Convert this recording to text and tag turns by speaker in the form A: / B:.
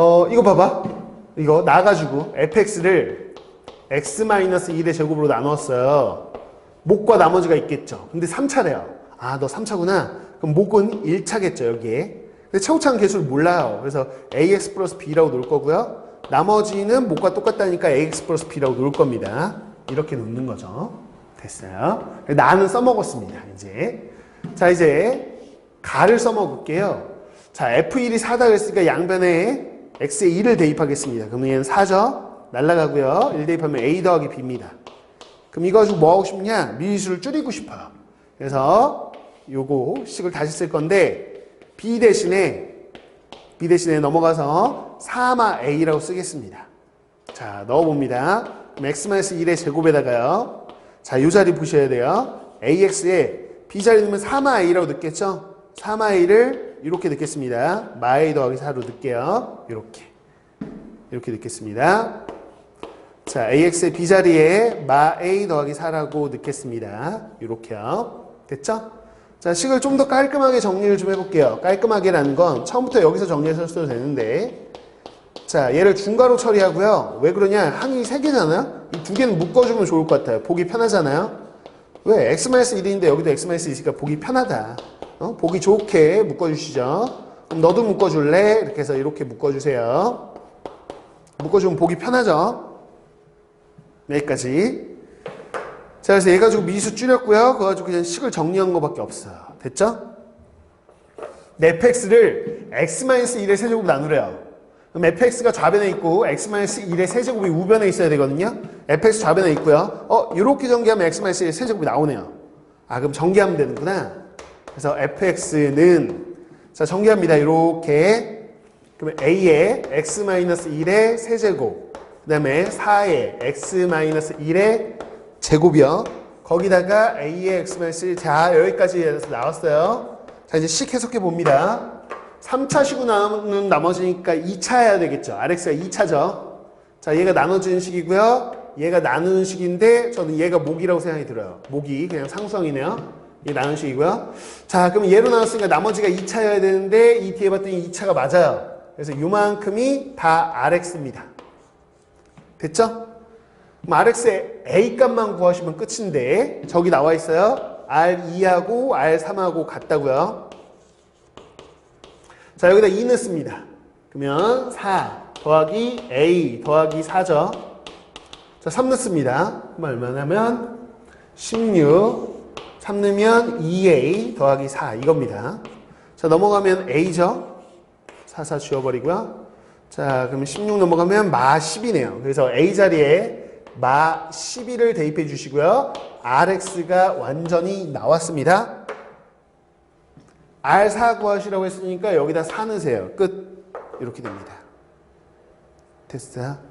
A: 어, 이거 봐봐. 이거 나가지고 fx를 x-1의 제곱으로 나누었어요. 목과 나머지가 있겠죠. 근데 3차래요. 아, 너 3차구나. 그럼 목은 1차겠죠, 여기에. 근데 최고차는 개수를 몰라요. 그래서 ax 플러스 b라고 놓을 거고요. 나머지는 목과 똑같다니까 ax 플러스 b라고 놓을 겁니다. 이렇게 놓는 거죠. 됐어요. 나는 써먹었습니다, 이제. 자, 이제 가를 써먹을게요. 자, f1이 4다 그랬으니까 양변에 x에 2를 대입하겠습니다. 그러면 얘는 4죠. 날라가고요. 1 대입하면 a 더하기 b입니다. 그럼 이거 가지고 뭐 하고 싶냐? 미리수를 줄이고 싶어요. 그래서 요거 식을 다시 쓸 건데 b 대신에 b 대신에 넘어가서 3마 a라고 쓰겠습니다. 자, 넣어봅니다. 그럼 x-1의 제곱에다가요. 자, 요 자리 보셔야 돼요. ax에 b 자리 넣으면 3마 a라고 넣겠죠? 3마 a를 이렇게 넣겠습니다. 마 a 더하기 4로 넣을게요. 이렇게. 이렇게 넣겠습니다. 자, ax의 b 자리에 마 a 더하기 4라고 넣겠습니다. 이렇게요. 됐죠? 자, 식을 좀 더 깔끔하게 정리를 좀 해볼게요. 깔끔하게라는 건 처음부터 여기서 정리하셔도 되는데 자, 얘를 중괄호 처리하고요. 왜 그러냐? 항이 세 개잖아요? 이 두 개는 묶어주면 좋을 것 같아요. 보기 편하잖아요? 왜? x-1인데 여기도 x-1이니까 보기 편하다. 어? 보기 좋게 묶어주시죠. 그럼 너도 묶어줄래? 이렇게 해서 이렇게 묶어주세요. 묶어주면 보기 편하죠? 여기까지. 자, 그래서 얘 가지고 미수 줄였고요. 그거 가지고 그냥 식을 정리한 것밖에 없어요. 됐죠? fx를 x-1의 세제곱 나누래요. 그럼 fx가 좌변에 있고 x-1의 세제곱이 우변에 있어야 되거든요. fx 좌변에 있고요. 어, 이렇게 전개하면 x-1의 세제곱이 나오네요. 아, 그럼 전개하면 되는구나. 그래서 fx는 자, 전개합니다. 이렇게 그러면 a의 x-1의 세제곱 그 다음에 4의 x-1의 제곱이요. 거기다가 a의 x-1 자, 여기까지 나왔어요. 자, 이제 식 해석해 봅니다. 3차 식으로 나누는 나머지니까 2차 해야 되겠죠. RX가 2차죠. 자, 얘가 나눠주는 식이고요. 얘가 나누는 식인데 저는 얘가 목이라고 생각이 들어요. 목이 그냥 상성이네요. 얘 나누는 식이고요. 자, 그럼 얘로 나눴으니까 나머지가 2차여야 되는데 이 뒤에 봤더니 2차가 맞아요. 그래서 요만큼이 다 RX입니다. 됐죠? 그럼 RX의 A 값만 구하시면 끝인데 저기 나와 있어요. R2하고 R3하고 같다고요. 자, 여기다 2 넣습니다. 그러면 4 더하기 A 더하기 4죠. 자, 3 넣습니다. 그럼 얼마냐면 16, 3 넣으면 2A 더하기 4 이겁니다. 자, 넘어가면 A죠. 4, 4 지워버리고요. 자, 그러면 16 넘어가면 마 10이네요. 그래서 A 자리에 마 12를 대입해 주시고요. RX가 완전히 나왔습니다. R4 구하시라고 했으니까 여기다 4 넣으세요. 끝. 이렇게 됩니다. 됐어요?